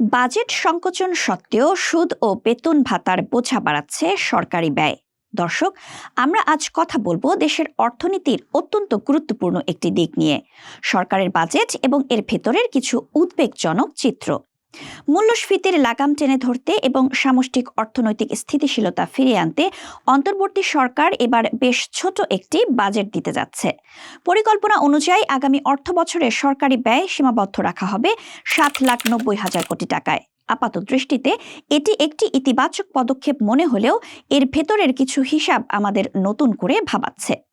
Budget সংকোচন সত্ত্বেও সুদ ও বেতন ভাতার বোঝা বাড়াচ্ছে সরকারি ব্যয়। দর্শক, আমরা আজ কথা বলব দেশের অর্থনীতির অত্যন্ত গুরুত্বপূর্ণ একটি দিক নিয়ে। সরকারের বাজেট এবং এর ভেতরের কিছু উদ্বেগজনক চিত্র। মূল্যস্ফীতির লাগাম টেনে ধরতে এবং সামষ্টিক অর্থনৈতিক স্থিতিশীলতা ফিরিয়ে আনতে অন্তর্বর্তী সরকার এবার বেশ ছোট একটি বাজেট দিতে যাচ্ছে। পরিকল্পনা অনুযায়ী আগামী অর্থ বছরে সরকারি ব্যয় সীমাবদ্ধ রাখা হবে সাত লাখ নব্বই হাজার কোটি টাকায়। আপাত দৃষ্টিতে এটি একটি ইতিবাচক পদক্ষেপ মনে হলেও এর ভেতরের কিছু হিসাব আমাদের নতুন করে ভাবাচ্ছে।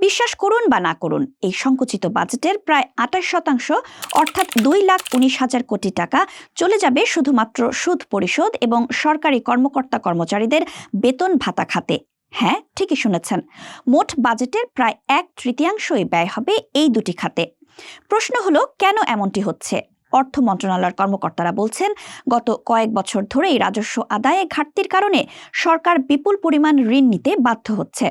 বিশ্বাস করুন বা না করুন, এই সংকুচিত বাজেটের প্রায় আঠাশ শতাংশ, অর্থাৎ দুই লাখ উনিশ হাজার কোটি টাকা চলে যাবে শুধুমাত্র সুদ পরিশোধ এবং সরকারি কর্মকর্তা কর্মচারীদের বেতন ভাতা খাতে। হ্যাঁ ঠিকই শুনেছেন। মোট বাজেটের প্রায় এক তৃতীয়াংশই ব্যয় হবে এই দুটি খাতে। প্রশ্ন হলো, কেন এমনটি হচ্ছে? অর্থ মন্ত্রণালয়ের কর্মকর্তারা বলছেন, গত কয়েক বছর ধরেই রাজস্ব আদায়ে ঘাটতির কারণে সরকার বিপুল পরিমাণ ঋণ নিতে বাধ্য হচ্ছে।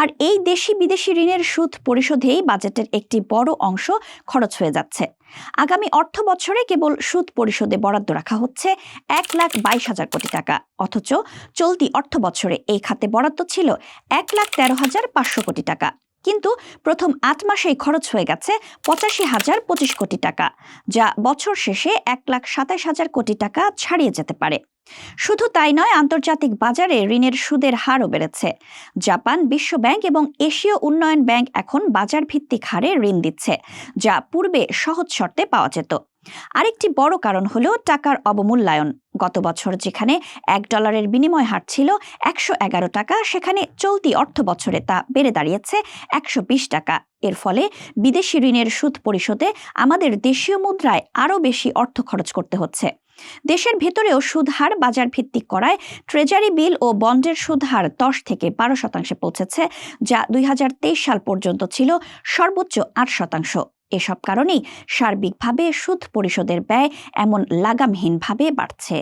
আর এই দেশি বিদেশি ঋণের সুদ পরিশোধেই বাজেটের একটি বড় অংশ খরচ হয়ে যাচ্ছে। আগামী অর্থ বছরে কেবল সুদ পরিশোধে বরাদ্দ রাখা হচ্ছে এক লাখ বাইশ হাজার কোটি টাকা। অথচ চলতি অর্থ বছরে এই খাতে বরাদ্দ ছিল এক লাখ তেরো হাজার পাঁচশো কোটি টাকা। কিন্তু প্রথম আট মাসেই খরচ হয়ে গেছে পঁচাশি হাজার পঁচিশ কোটি টাকা, যা বছর শেষে এক লাখ সাতাশ হাজার কোটি টাকা ছাড়িয়ে যেতে পারে। শুধু তাই নয়, আন্তর্জাতিক বাজারে ঋণের সুদের হারও বেড়েছে। জাপান বিশ্ব ব্যাংক এবং এশীয় উন্নয়ন ব্যাংক এখন বাজার ভিত্তিক হারে ঋণ দিচ্ছে, যা পূর্বে সহজ শর্তে পাওয়া যেত। আরেকটি বড় কারণ হল টাকার অবমূল্যায়ন। গত বছর যেখানে এক ডলারের বিনিময় হার ছিল একশো এগারো টাকা, সেখানে চলতি অর্থ বছরে তা বেড়ে দাঁড়িয়েছে একশো বিশ টাকা। এর ফলে বিদেশি ঋণের সুদ পরিশোধে আমাদের দেশীয় মুদ্রায় আরও বেশি অর্থ খরচ করতে হচ্ছে। দেশের ভেতরেও সুদহার বাজার ভিত্তিক করায় ট্রেজারি বিল ও বন্ডের সুদহার দশ থেকে বারো শতাংশে পৌঁছেছে, যা দুই হাজার তেইশ সাল পর্যন্ত ছিল সর্বোচ্চ আট শতাংশ। এসব কারণেই সার্বিকভাবে সুদ পরিশোধের ব্যয় এমন লাগামহীনভাবে বাড়ছে।